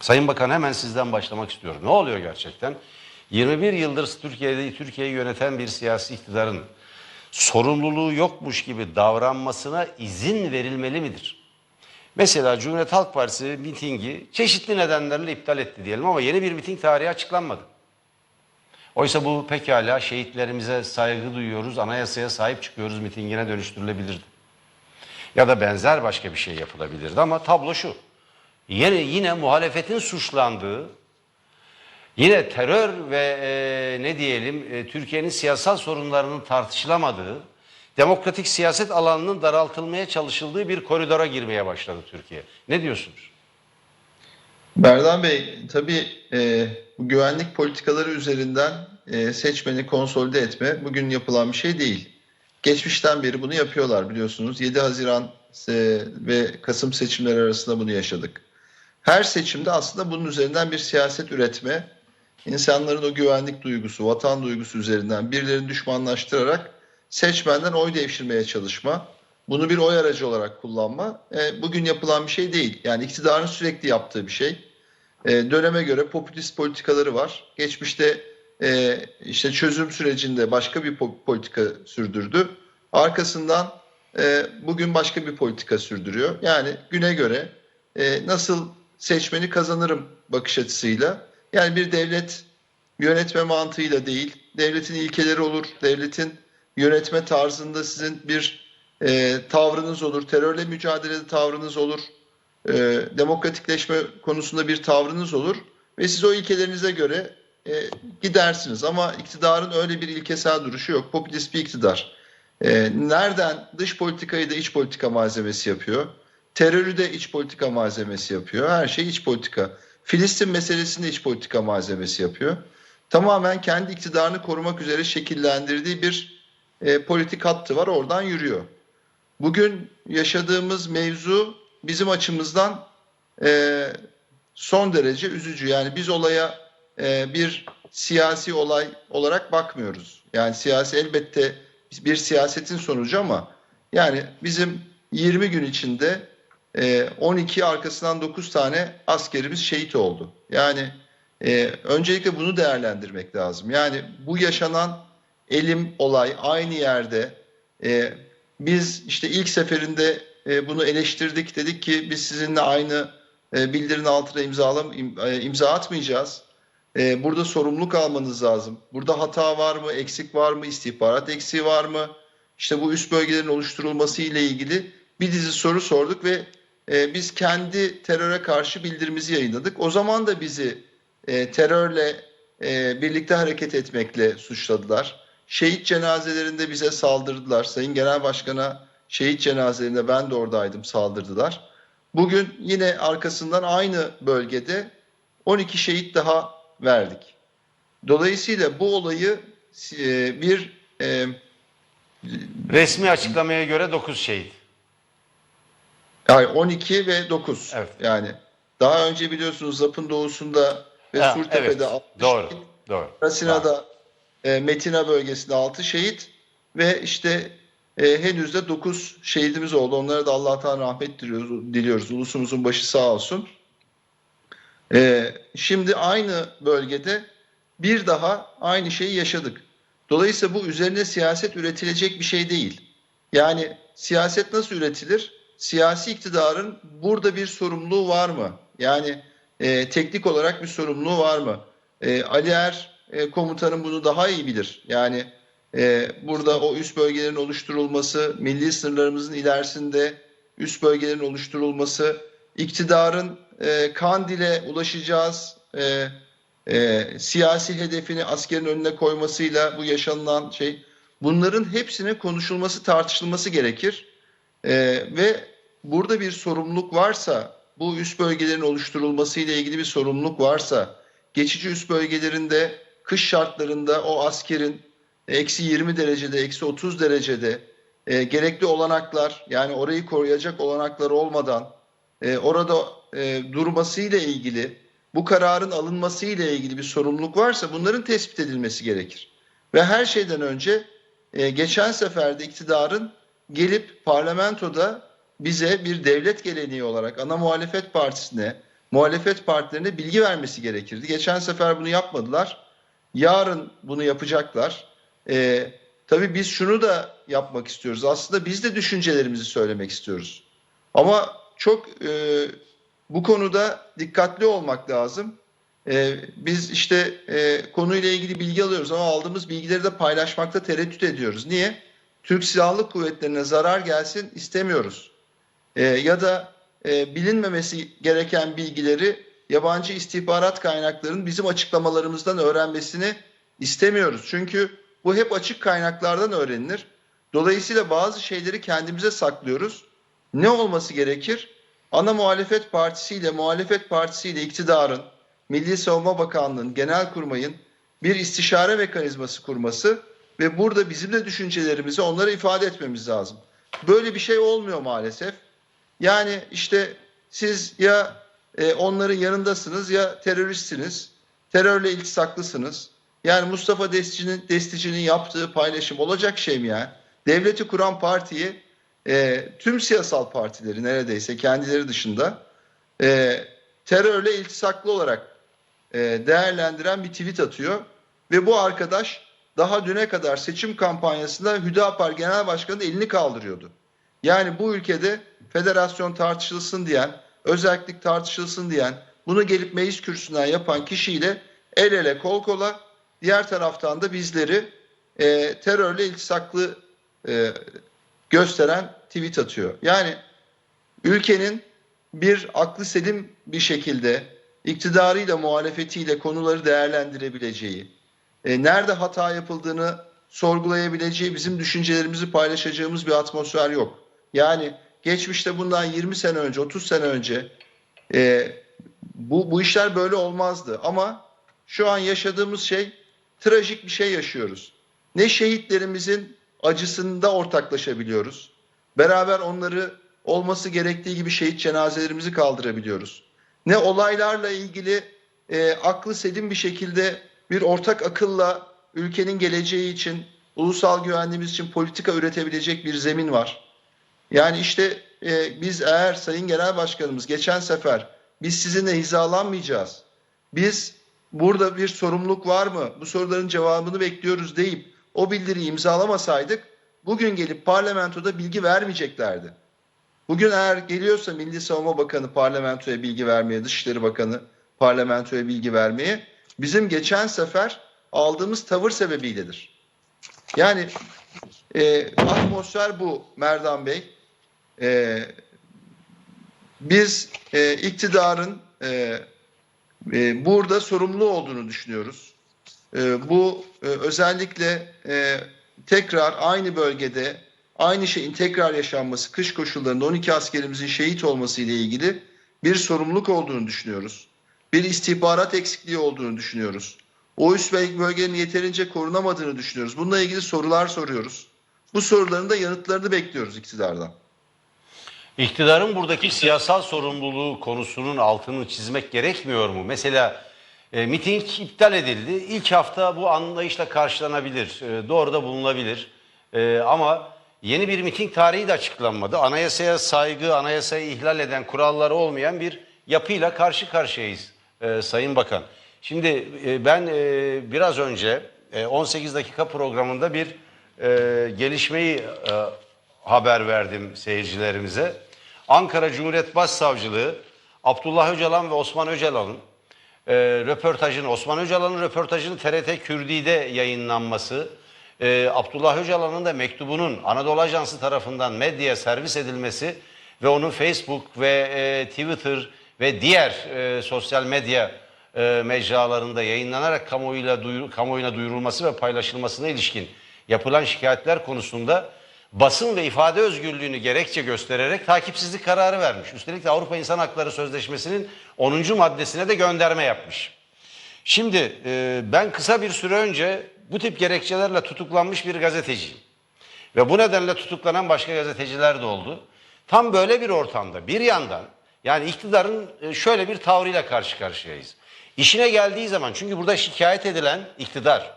Sayın Bakan hemen sizden başlamak istiyorum. Ne oluyor gerçekten? 21 yıldır Türkiye'de Türkiye'yi yöneten bir siyasi iktidarın sorumluluğu yokmuş gibi davranmasına izin verilmeli midir? Mesela Cumhuriyet Halk Partisi mitingi çeşitli nedenlerle iptal etti diyelim ama yeni bir miting tarihi açıklanmadı. Oysa bu pekala şehitlerimize saygı duyuyoruz, anayasaya sahip çıkıyoruz mitingine dönüştürülebilirdi. Ya da benzer başka bir şey yapılabilirdi ama tablo şu. Yine, yine muhalefetin suçlandığı, yine terör ve e, ne diyelim e, Türkiye'nin siyasal sorunlarının tartışılamadığı, demokratik siyaset alanının daraltılmaya çalışıldığı bir koridora girmeye başladı Türkiye. Ne diyorsunuz? Berdan Bey, tabii e, bu güvenlik politikaları üzerinden e, seçmeni konsolide etme bugün yapılan bir şey değil. Geçmişten beri bunu yapıyorlar biliyorsunuz. 7 Haziran e, ve Kasım seçimleri arasında bunu yaşadık. Her seçimde aslında bunun üzerinden bir siyaset üretme, insanların o güvenlik duygusu, vatan duygusu üzerinden birilerini düşmanlaştırarak seçmenden oy devşirmeye çalışma, bunu bir oy aracı olarak kullanma e, bugün yapılan bir şey değil. Yani iktidarın sürekli yaptığı bir şey. E, döneme göre popülist politikaları var. Geçmişte e, işte çözüm sürecinde başka bir po- politika sürdürdü. Arkasından e, bugün başka bir politika sürdürüyor. Yani güne göre e, nasıl seçmeni kazanırım bakış açısıyla. Yani bir devlet yönetme mantığıyla değil, devletin ilkeleri olur, devletin yönetme tarzında sizin bir e, tavrınız olur, terörle mücadelede tavrınız olur, e, demokratikleşme konusunda bir tavrınız olur ve siz o ilkelerinize göre e, gidersiniz. Ama iktidarın öyle bir ilkesel duruşu yok. Popülist bir iktidar. E, nereden dış politikayı da iç politika malzemesi yapıyor. Terörü de iç politika malzemesi yapıyor. Her şey iç politika. Filistin meselesini de iç politika malzemesi yapıyor. Tamamen kendi iktidarını korumak üzere şekillendirdiği bir e, politik hattı var. Oradan yürüyor. Bugün yaşadığımız mevzu bizim açımızdan e, son derece üzücü. Yani biz olaya e, bir siyasi olay olarak bakmıyoruz. Yani siyasi elbette bir siyasetin sonucu ama yani bizim 20 gün içinde 12 arkasından 9 tane askerimiz şehit oldu. Yani e, öncelikle bunu değerlendirmek lazım. Yani bu yaşanan elim olay aynı yerde e, biz işte ilk seferinde e, bunu eleştirdik. Dedik ki biz sizinle aynı e, bildirinin altına imzalam, im- e, imza atmayacağız. E, burada sorumluluk almanız lazım. Burada hata var mı, eksik var mı, istihbarat eksiği var mı? İşte bu üst bölgelerin oluşturulması ile ilgili bir dizi soru sorduk ve e, biz kendi teröre karşı bildirimizi yayınladık. O zaman da bizi e, terörle e, birlikte hareket etmekle suçladılar. Şehit cenazelerinde bize saldırdılar. Sayın Genel Başkan'a şehit cenazelerinde ben de oradaydım saldırdılar. Bugün yine arkasından aynı bölgede 12 şehit daha verdik. Dolayısıyla bu olayı e, bir e, Resmi açıklamaya göre 9 şehit. Yani 12 ve 9 Evet. yani daha önce biliyorsunuz Zap'ın doğusunda ve Ha, Surtepe'de evet, 60 Doğru. şehit, Doğru. Rasina'da e, Metina bölgesinde 6 şehit ve işte e, henüz de 9 şehidimiz oldu. Onlara da Allah'tan rahmet diliyoruz. diliyoruz. Ulusumuzun başı sağ olsun. E, şimdi aynı bölgede bir daha aynı şeyi yaşadık. Dolayısıyla bu üzerine siyaset üretilecek bir şey değil. Yani siyaset nasıl üretilir? Siyasi iktidarın burada bir sorumluluğu var mı? Yani e, teknik olarak bir sorumluluğu var mı? E, Ali Er e, komutanım bunu daha iyi bilir. Yani e, burada o üst bölgelerin oluşturulması, milli sınırlarımızın ilerisinde üst bölgelerin oluşturulması, iktidarın e, Kandil'e ulaşacağız, e, e, siyasi hedefini askerin önüne koymasıyla bu yaşanılan şey, bunların hepsine konuşulması, tartışılması gerekir. E, ve burada bir sorumluluk varsa, bu üst bölgelerin oluşturulması ile ilgili bir sorumluluk varsa, geçici üst bölgelerinde kış şartlarında o askerin eksi 20 derecede, eksi 30 derecede e, gerekli olanaklar yani orayı koruyacak olanaklar olmadan e, orada e, durması ile ilgili bu kararın alınması ile ilgili bir sorumluluk varsa bunların tespit edilmesi gerekir. Ve her şeyden önce e, geçen seferde iktidarın gelip parlamentoda bize bir devlet geleneği olarak ana muhalefet partisine muhalefet partilerine bilgi vermesi gerekirdi. Geçen sefer bunu yapmadılar. Yarın bunu yapacaklar. Ee, tabii biz şunu da yapmak istiyoruz. Aslında biz de düşüncelerimizi söylemek istiyoruz. Ama çok e, bu konuda dikkatli olmak lazım. Ee, biz işte e, konuyla ilgili bilgi alıyoruz ama aldığımız bilgileri de paylaşmakta tereddüt ediyoruz. Niye? Türk Silahlı Kuvvetleri'ne zarar gelsin istemiyoruz. Ee, ya da e, bilinmemesi gereken bilgileri yabancı istihbarat kaynaklarının bizim açıklamalarımızdan öğrenmesini istemiyoruz. Çünkü bu hep açık kaynaklardan öğrenilir. Dolayısıyla bazı şeyleri kendimize saklıyoruz. Ne olması gerekir? Ana muhalefet partisiyle, muhalefet partisiyle iktidarın, Milli Savunma Bakanlığı'nın, Genelkurmay'ın bir istişare mekanizması kurması ve burada bizim de düşüncelerimizi onlara ifade etmemiz lazım. Böyle bir şey olmuyor maalesef. Yani işte siz ya e, onların yanındasınız ya teröristsiniz. Terörle iltisaklısınız. Yani Mustafa Destici'nin Destici'nin yaptığı paylaşım olacak şey mi ya? Devleti kuran partiyi e, tüm siyasal partileri neredeyse kendileri dışında e, terörle iltisaklı olarak e, değerlendiren bir tweet atıyor. Ve bu arkadaş daha düne kadar seçim kampanyasında Hüdapar Genel Başkanı'nın elini kaldırıyordu. Yani bu ülkede federasyon tartışılsın diyen, özellik tartışılsın diyen, bunu gelip meclis kürsüsünden yapan kişiyle el ele kol kola, diğer taraftan da bizleri e, terörle iltisaklı e, gösteren tweet atıyor. Yani ülkenin bir aklı selim bir şekilde iktidarıyla muhalefetiyle konuları değerlendirebileceği, e, nerede hata yapıldığını sorgulayabileceği, bizim düşüncelerimizi paylaşacağımız bir atmosfer yok. Yani geçmişte bundan 20 sene önce, 30 sene önce e, bu, bu işler böyle olmazdı. Ama şu an yaşadığımız şey trajik bir şey yaşıyoruz. Ne şehitlerimizin acısında ortaklaşabiliyoruz. Beraber onları olması gerektiği gibi şehit cenazelerimizi kaldırabiliyoruz. Ne olaylarla ilgili e, aklı selim bir şekilde bir ortak akılla ülkenin geleceği için, ulusal güvenliğimiz için politika üretebilecek bir zemin var. Yani işte e, biz eğer Sayın Genel Başkanımız geçen sefer biz sizinle hizalanmayacağız. Biz burada bir sorumluluk var mı? Bu soruların cevabını bekliyoruz deyip o bildiriyi imzalamasaydık bugün gelip parlamentoda bilgi vermeyeceklerdi. Bugün eğer geliyorsa Milli Savunma Bakanı parlamentoya bilgi vermeye, Dışişleri Bakanı parlamentoya bilgi vermeye bizim geçen sefer aldığımız tavır sebebiyledir. Yani e, atmosfer bu Merdan Bey. E, biz e, iktidarın e, e, burada sorumlu olduğunu düşünüyoruz. E, bu e, özellikle e, tekrar aynı bölgede aynı şeyin tekrar yaşanması, kış koşullarında 12 askerimizin şehit olması ile ilgili bir sorumluluk olduğunu düşünüyoruz. Bir istihbarat eksikliği olduğunu düşünüyoruz. O üst bölgenin yeterince korunamadığını düşünüyoruz. Bununla ilgili sorular soruyoruz. Bu soruların da yanıtlarını bekliyoruz iktidardan. İktidarın buradaki siyasal sorumluluğu konusunun altını çizmek gerekmiyor mu? Mesela e, miting iptal edildi. İlk hafta bu anlayışla karşılanabilir, e, doğru da bulunabilir. E, ama yeni bir miting tarihi de açıklanmadı. Anayasaya saygı, anayasayı ihlal eden kuralları olmayan bir yapıyla karşı karşıyayız e, Sayın Bakan. Şimdi e, ben e, biraz önce e, 18 dakika programında bir e, gelişmeyi e, haber verdim seyircilerimize. Ankara Cumhuriyet Başsavcılığı Abdullah Öcalan ve Osman Öcalan'ın e, röportajını, Osman Öcalan'ın röportajını TRT Kürdi'de yayınlanması, e, Abdullah Öcalan'ın da mektubunun Anadolu Ajansı tarafından medyaya servis edilmesi ve onun Facebook ve e, Twitter ve diğer e, sosyal medya e, mecralarında yayınlanarak kamuoyuyla duyur, kamuoyuna duyurulması ve paylaşılmasına ilişkin yapılan şikayetler konusunda basın ve ifade özgürlüğünü gerekçe göstererek takipsizlik kararı vermiş. Üstelik de Avrupa İnsan Hakları Sözleşmesi'nin 10. maddesine de gönderme yapmış. Şimdi e, ben kısa bir süre önce bu tip gerekçelerle tutuklanmış bir gazeteciyim. Ve bu nedenle tutuklanan başka gazeteciler de oldu. Tam böyle bir ortamda bir yandan yani iktidarın e, şöyle bir tavrıyla karşı karşıyayız. İşine geldiği zaman çünkü burada şikayet edilen iktidar,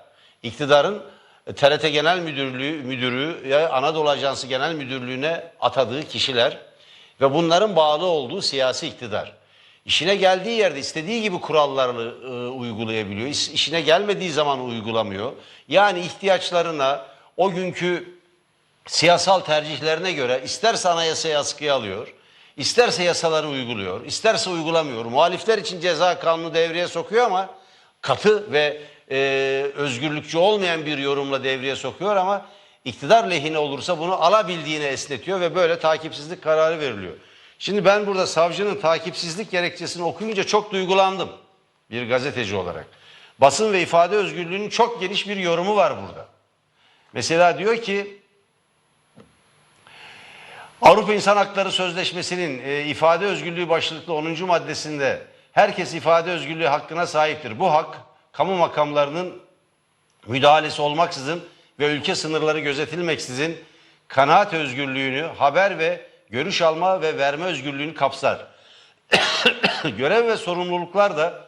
iktidarın e, TRT Genel Müdürlüğü müdürü ya Anadolu Ajansı Genel Müdürlüğü'ne atadığı kişiler ve bunların bağlı olduğu siyasi iktidar. işine geldiği yerde istediği gibi kurallarını e, uygulayabiliyor. İş- işine gelmediği zaman uygulamıyor. Yani ihtiyaçlarına o günkü siyasal tercihlerine göre isterse anayasayı askıya alıyor, isterse yasaları uyguluyor, isterse uygulamıyor. Muhalifler için ceza kanunu devreye sokuyor ama katı ve e, özgürlükçü olmayan bir yorumla devreye sokuyor ama iktidar lehine olursa bunu alabildiğine esnetiyor ve böyle takipsizlik kararı veriliyor. Şimdi ben burada savcının takipsizlik gerekçesini okuyunca çok duygulandım bir gazeteci olarak. Basın ve ifade özgürlüğünün çok geniş bir yorumu var burada. Mesela diyor ki Avrupa İnsan Hakları Sözleşmesi'nin e, ifade özgürlüğü başlıklı 10. maddesinde herkes ifade özgürlüğü hakkına sahiptir. Bu hak kamu makamlarının müdahalesi olmaksızın ve ülke sınırları gözetilmeksizin kanaat özgürlüğünü, haber ve görüş alma ve verme özgürlüğünü kapsar. Görev ve sorumluluklar da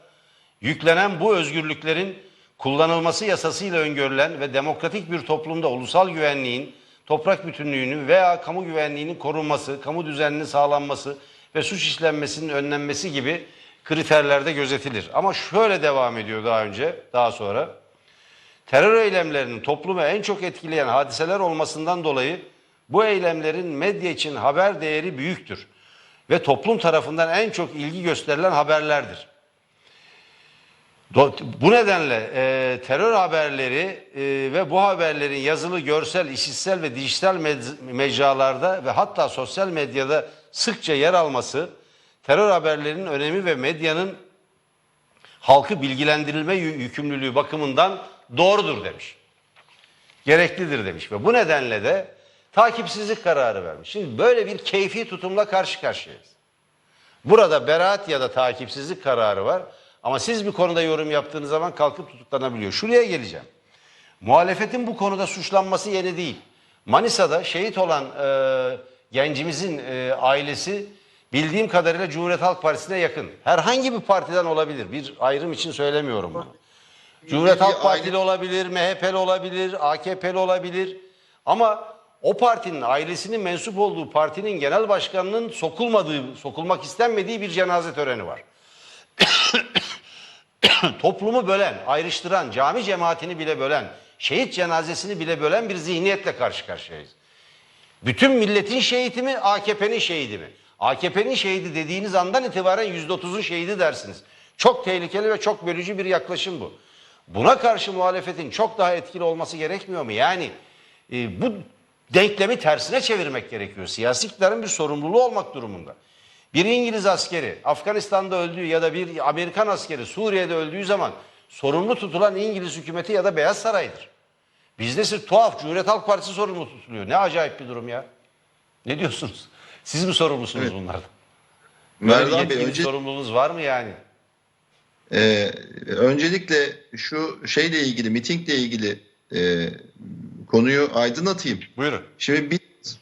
yüklenen bu özgürlüklerin kullanılması yasasıyla öngörülen ve demokratik bir toplumda ulusal güvenliğin, toprak bütünlüğünün veya kamu güvenliğinin korunması, kamu düzeninin sağlanması ve suç işlenmesinin önlenmesi gibi kriterlerde gözetilir. Ama şöyle devam ediyor daha önce, daha sonra. Terör eylemlerinin toplumu en çok etkileyen hadiseler olmasından dolayı bu eylemlerin medya için haber değeri büyüktür ve toplum tarafından en çok ilgi gösterilen haberlerdir. Bu nedenle e, terör haberleri e, ve bu haberlerin yazılı, görsel, işitsel ve dijital mecralarda ve hatta sosyal medyada sıkça yer alması terör haberlerinin önemi ve medyanın halkı bilgilendirilme yü- yükümlülüğü bakımından doğrudur demiş. Gereklidir demiş ve bu nedenle de takipsizlik kararı vermiş. Şimdi böyle bir keyfi tutumla karşı karşıyayız. Burada beraat ya da takipsizlik kararı var. Ama siz bir konuda yorum yaptığınız zaman kalkıp tutuklanabiliyor. Şuraya geleceğim. Muhalefetin bu konuda suçlanması yeni değil. Manisa'da şehit olan e, gencimizin e, ailesi bildiğim kadarıyla Cumhuriyet Halk Partisi'ne yakın. Herhangi bir partiden olabilir. Bir ayrım için söylemiyorum bunu. Cumhuriyet Halk Partili olabilir, MHP'li olabilir, AKP'li olabilir. Ama o partinin ailesinin mensup olduğu partinin genel başkanının sokulmadığı, sokulmak istenmediği bir cenaze töreni var. Toplumu bölen, ayrıştıran, cami cemaatini bile bölen, şehit cenazesini bile bölen bir zihniyetle karşı karşıyayız. Bütün milletin şehidi mi, AKP'nin şehidi mi? AKP'nin şehidi dediğiniz andan itibaren yüzde otuzun şehidi dersiniz. Çok tehlikeli ve çok bölücü bir yaklaşım bu. Buna karşı muhalefetin çok daha etkili olması gerekmiyor mu? Yani e, bu denklemi tersine çevirmek gerekiyor. Siyasi iktidarın bir sorumluluğu olmak durumunda. Bir İngiliz askeri Afganistan'da öldüğü ya da bir Amerikan askeri Suriye'de öldüğü zaman sorumlu tutulan İngiliz hükümeti ya da Beyaz Saray'dır. Bizde ise tuhaf Cumhuriyet Halk Partisi sorumlu tutuluyor. Ne acayip bir durum ya. Ne diyorsunuz? Siz mi sorumlusunuz Evet. bunlardan? Merdan Bey önce, sorumluluğunuz var mı yani? e, öncelikle şu şeyle ilgili, mitingle ilgili e, konuyu aydınlatayım. Buyurun. Şimdi bir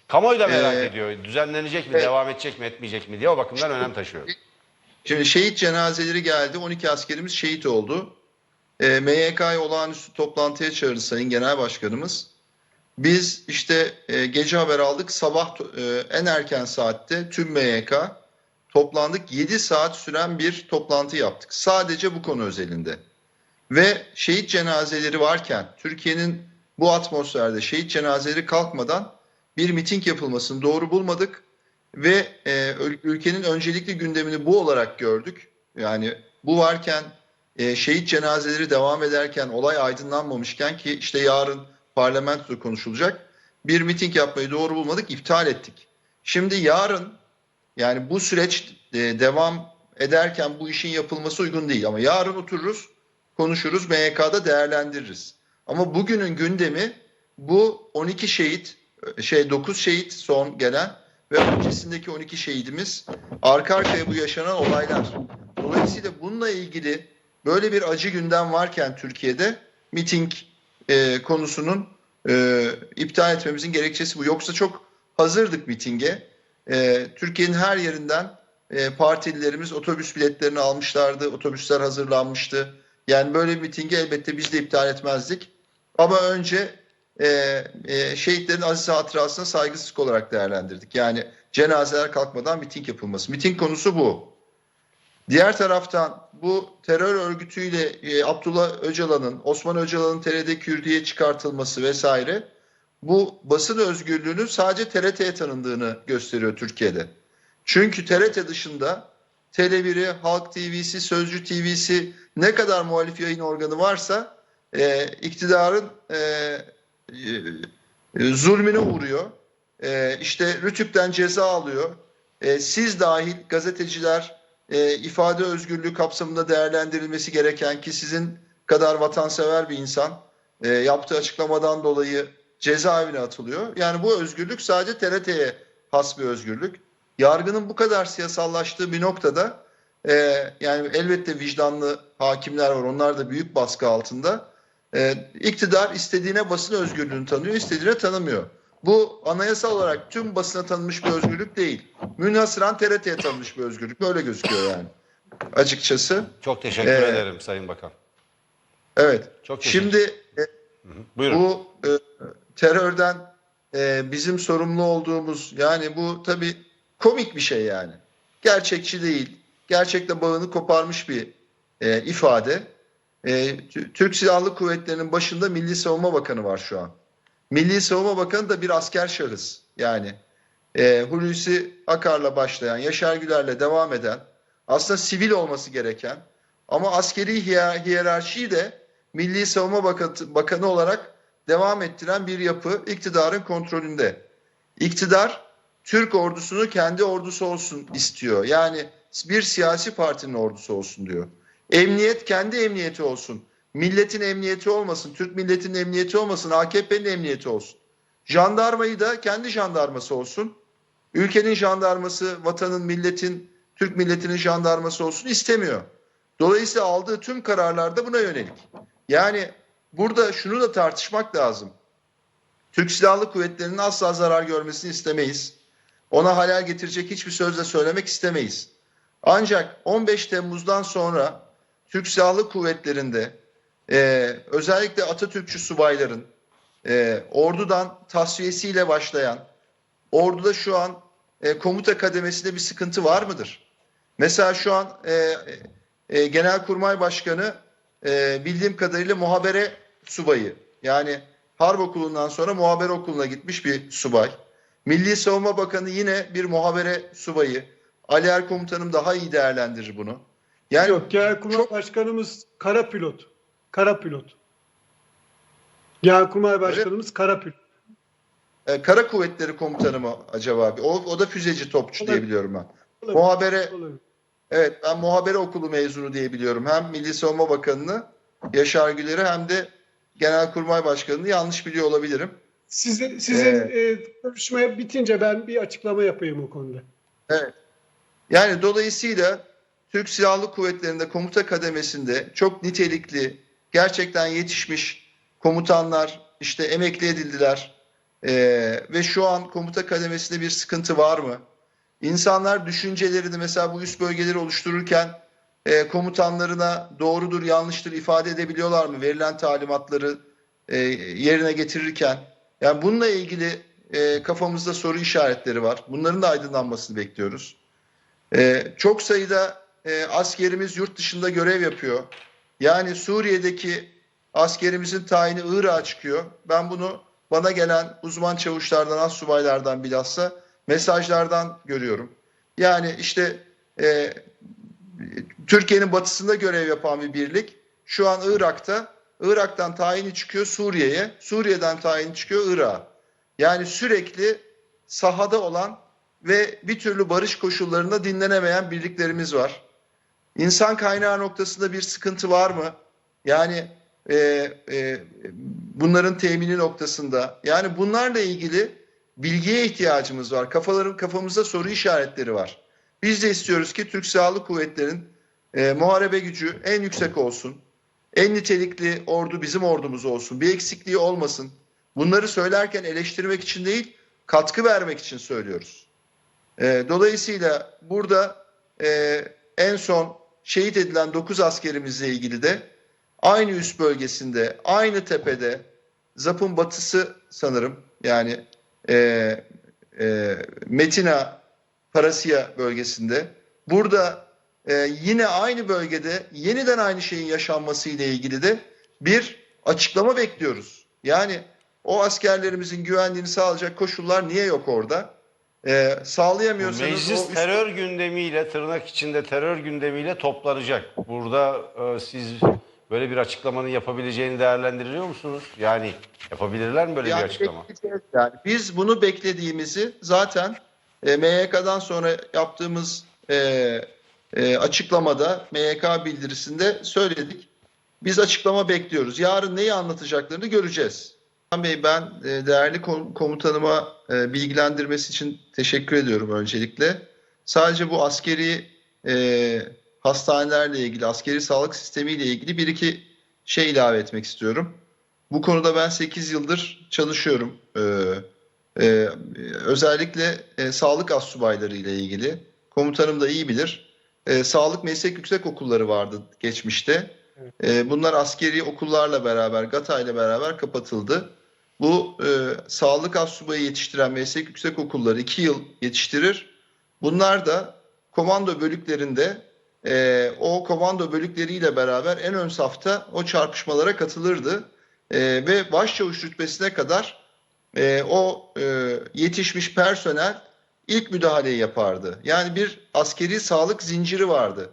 Kamuoyu da merak Ee, ediyor. Düzenlenecek mi, evet. devam edecek mi, etmeyecek mi diye o bakımdan önem taşıyor. Şimdi şehit cenazeleri geldi. 12 askerimiz şehit oldu. E, MYK'yı olağanüstü toplantıya çağırdı Sayın Genel Başkanımız. Biz işte e, gece haber aldık. Sabah e, en erken saatte tüm MYK toplandık. 7 saat süren bir toplantı yaptık. Sadece bu konu özelinde. Ve şehit cenazeleri varken Türkiye'nin bu atmosferde şehit cenazeleri kalkmadan bir miting yapılmasını doğru bulmadık ve e, ül- ülkenin öncelikli gündemini bu olarak gördük. Yani bu varken e, şehit cenazeleri devam ederken olay aydınlanmamışken ki işte yarın parlamentoda konuşulacak bir miting yapmayı doğru bulmadık, iptal ettik. Şimdi yarın yani bu süreç e, devam ederken bu işin yapılması uygun değil ama yarın otururuz, konuşuruz, MYK'da değerlendiririz. Ama bugünün gündemi bu 12 şehit, şey 9 şehit son gelen ve öncesindeki 12 şehidimiz arka arkaya bu yaşanan olaylar. Dolayısıyla bununla ilgili böyle bir acı gündem varken Türkiye'de miting e, konusunun e, iptal etmemizin gerekçesi bu. Yoksa çok hazırdık mitinge. E, Türkiye'nin her yerinden e, partililerimiz otobüs biletlerini almışlardı. Otobüsler hazırlanmıştı. Yani böyle bir mitingi elbette biz de iptal etmezdik. Ama önce e, e, şehitlerin aziz hatırasına saygısızlık olarak değerlendirdik. Yani cenazeler kalkmadan miting yapılması. Miting konusu bu. Diğer taraftan bu terör örgütüyle e, Abdullah Öcalan'ın, Osman Öcalan'ın TRT Kürdiye çıkartılması vesaire bu basın özgürlüğünün sadece TRT'ye tanındığını gösteriyor Türkiye'de. Çünkü TRT dışında Tele1'i, Halk TV'si, Sözcü TV'si ne kadar muhalif yayın organı varsa e, iktidarın e, zulmüne uğruyor. E, işte Rütük'ten ceza alıyor. E, siz dahil gazeteciler e, ifade özgürlüğü kapsamında değerlendirilmesi gereken ki sizin kadar vatansever bir insan e, yaptığı açıklamadan dolayı cezaevine atılıyor. Yani bu özgürlük sadece TRT'ye has bir özgürlük. Yargının bu kadar siyasallaştığı bir noktada e, yani elbette vicdanlı hakimler var. Onlar da büyük baskı altında. E, iktidar istediğine basın özgürlüğünü tanıyor, istediğine tanımıyor. Bu anayasal olarak tüm basına tanınmış bir özgürlük değil. Münhasıran TRT'ye tanınmış bir özgürlük. Böyle gözüküyor yani. Açıkçası. Çok teşekkür Ee, ederim Sayın Bakan. Evet. Çok Şimdi e, Buyurun. bu e, terörden e, bizim sorumlu olduğumuz yani bu tabii komik bir şey yani. Gerçekçi değil. Gerçekte bağını koparmış bir e, ifade. E, Türk Silahlı Kuvvetleri'nin başında Milli Savunma Bakanı var şu an. Milli Savunma Bakanı da bir asker şahıs. Yani e, Hulusi Akar'la başlayan, Yaşar Güler'le devam eden, aslında sivil olması gereken ama askeri hiyer- hiyerarşiyi de Milli Savunma Bakanı, Bakanı olarak devam ettiren bir yapı iktidarın kontrolünde. İktidar Türk ordusunu kendi ordusu olsun istiyor. Yani bir siyasi partinin ordusu olsun diyor. Emniyet kendi emniyeti olsun. Milletin emniyeti olmasın, Türk milletinin emniyeti olmasın, AKP'nin emniyeti olsun. Jandarmayı da kendi jandarması olsun. Ülkenin jandarması, vatanın, milletin, Türk milletinin jandarması olsun istemiyor. Dolayısıyla aldığı tüm kararlar da buna yönelik. Yani burada şunu da tartışmak lazım. Türk Silahlı Kuvvetleri'nin asla zarar görmesini istemeyiz. Ona halel getirecek hiçbir sözle söylemek istemeyiz. Ancak 15 Temmuz'dan sonra Türk Silahlı Kuvvetleri'nde e, özellikle Atatürkçü subayların e, ordudan tasfiyesiyle başlayan orduda şu an e, komuta kademesinde bir sıkıntı var mıdır? Mesela şu an e, e, Genelkurmay Başkanı e, bildiğim kadarıyla muhabere subayı. Yani Harp Okulu'ndan sonra muhabere okuluna gitmiş bir subay. Milli Savunma Bakanı yine bir muhabere subayı. Ali Er Komutanım daha iyi değerlendirir bunu. Yani Yok, Genelkurmay çok- Başkanımız kara pilot. Kara pilot. Genelkurmay Başkanımız kara pilot. e, Kara Kuvvetleri Komutanı mı acaba? O, o da füzeci topçu diye Olabilir. biliyorum ben. Olabilir, Muhabere olabilir. Evet ben muhabere okulu mezunu diye biliyorum. Hem Milli Savunma Bakanı'nı Yaşar Güler'i hem de Genelkurmay Başkanı'nı yanlış biliyor olabilirim. Sizin, sizin e, görüşme bitince ben bir açıklama yapayım o konuda. Evet. Yani dolayısıyla Türk Silahlı Kuvvetleri'nde komuta kademesinde çok nitelikli, gerçekten yetişmiş komutanlar işte emekli edildiler. Ee, ve şu an komuta kademesinde bir sıkıntı var mı? İnsanlar düşüncelerini mesela bu üst bölgeleri oluştururken e, komutanlarına doğrudur yanlıştır ifade edebiliyorlar mı? Verilen talimatları e, yerine getirirken. Yani bununla ilgili e, kafamızda soru işaretleri var. Bunların da aydınlanmasını bekliyoruz. E, çok sayıda e, askerimiz yurt dışında görev yapıyor. Yani Suriye'deki askerimizin tayini Irak'a çıkıyor. Ben bunu bana gelen uzman çavuşlardan, astsubaylardan bilhassa mesajlardan görüyorum. Yani işte e, Türkiye'nin batısında görev yapan bir birlik şu an Irak'ta, Irak'tan tayini çıkıyor Suriye'ye, Suriye'den tayini çıkıyor Irak'a. Yani sürekli sahada olan ve bir türlü barış koşullarında dinlenemeyen birliklerimiz var. İnsan kaynağı noktasında bir sıkıntı var mı? Yani e, e, bunların temini noktasında. Yani bunlarla ilgili bilgiye ihtiyacımız var. Kafaların kafamızda soru işaretleri var. Biz de istiyoruz ki Türk Silahlı Kuvvetleri'nin e, muharebe gücü en yüksek olsun. En nitelikli ordu bizim ordumuz olsun. Bir eksikliği olmasın. Bunları söylerken eleştirmek için değil, katkı vermek için söylüyoruz. E, dolayısıyla burada e, en son şehit edilen 9 askerimizle ilgili de aynı üst bölgesinde, aynı tepede, Zap'ın batısı sanırım yani e, e, Metina, Parasya bölgesinde. Burada e, yine aynı bölgede yeniden aynı şeyin yaşanması ile ilgili de bir açıklama bekliyoruz. Yani o askerlerimizin güvenliğini sağlayacak koşullar niye yok orada? E, sağlayamıyorsanız Meclis o üst- terör gündemiyle tırnak içinde terör gündemiyle toplanacak. Burada e, siz böyle bir açıklamanın yapabileceğini değerlendiriyor musunuz? Yani yapabilirler mi böyle Yani bir açıklama? yani. Biz bunu beklediğimizi zaten e, MYK'dan sonra yaptığımız e, e, açıklamada, MYK bildirisinde söyledik. Biz açıklama bekliyoruz. Yarın neyi anlatacaklarını göreceğiz. Hakan Bey ben e, değerli kom- komutanıma e, bilgilendirmesi için teşekkür ediyorum öncelikle. Sadece bu askeri e, hastanelerle ilgili, askeri sağlık sistemiyle ilgili bir iki şey ilave etmek istiyorum. Bu konuda ben 8 yıldır çalışıyorum. Ee, e, özellikle e, sağlık astsubayları ile ilgili. Komutanım da iyi bilir. E, sağlık meslek yüksek okulları vardı geçmişte. E, bunlar askeri okullarla beraber, GATA ile beraber kapatıldı. Bu e, sağlık astsubayı yetiştiren meslek yüksek okulları 2 yıl yetiştirir. Bunlar da komando bölüklerinde e, o komando bölükleriyle beraber en ön safta o çarpışmalara katılırdı. E, ve başçavuş rütbesine kadar e, o e, yetişmiş personel ilk müdahaleyi yapardı. Yani bir askeri sağlık zinciri vardı.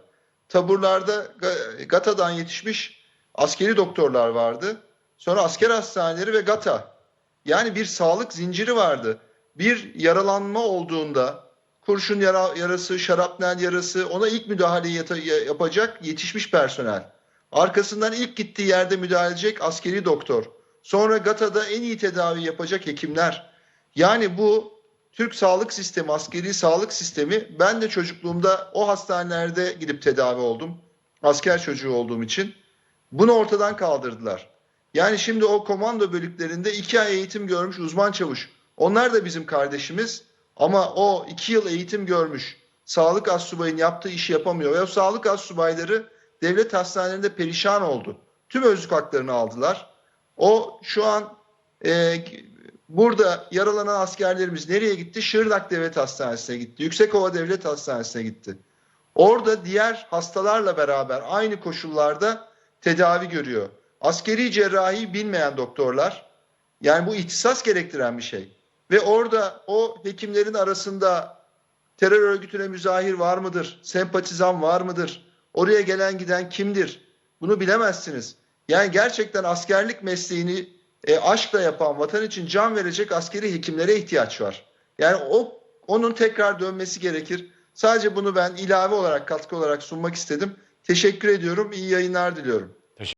Taburlarda Ga- GATA'dan yetişmiş askeri doktorlar vardı. Sonra asker hastaneleri ve GATA. Yani bir sağlık zinciri vardı. Bir yaralanma olduğunda kurşun yara, yarası, şarapnel yarası ona ilk müdahaleyi yapacak yetişmiş personel. Arkasından ilk gittiği yerde müdahale edecek askeri doktor. Sonra GATA'da en iyi tedavi yapacak hekimler. Yani bu Türk sağlık sistemi, askeri sağlık sistemi ben de çocukluğumda o hastanelerde gidip tedavi oldum. Asker çocuğu olduğum için. Bunu ortadan kaldırdılar. Yani şimdi o komando bölüklerinde iki ay eğitim görmüş uzman çavuş. Onlar da bizim kardeşimiz ama o iki yıl eğitim görmüş sağlık astsubayının yaptığı işi yapamıyor. Ve o sağlık astsubayları devlet hastanelerinde perişan oldu. Tüm özlük haklarını aldılar. O şu an e, burada yaralanan askerlerimiz nereye gitti? Şırnak Devlet Hastanesi'ne gitti. Yüksekova Devlet Hastanesi'ne gitti. Orada diğer hastalarla beraber aynı koşullarda tedavi görüyor. Askeri cerrahi bilmeyen doktorlar yani bu ihtisas gerektiren bir şey. Ve orada o hekimlerin arasında terör örgütüne müzahir var mıdır? Sempatizan var mıdır? Oraya gelen giden kimdir? Bunu bilemezsiniz. Yani gerçekten askerlik mesleğini e, aşkla yapan, vatan için can verecek askeri hekimlere ihtiyaç var. Yani o onun tekrar dönmesi gerekir. Sadece bunu ben ilave olarak, katkı olarak sunmak istedim. Teşekkür ediyorum. İyi yayınlar diliyorum.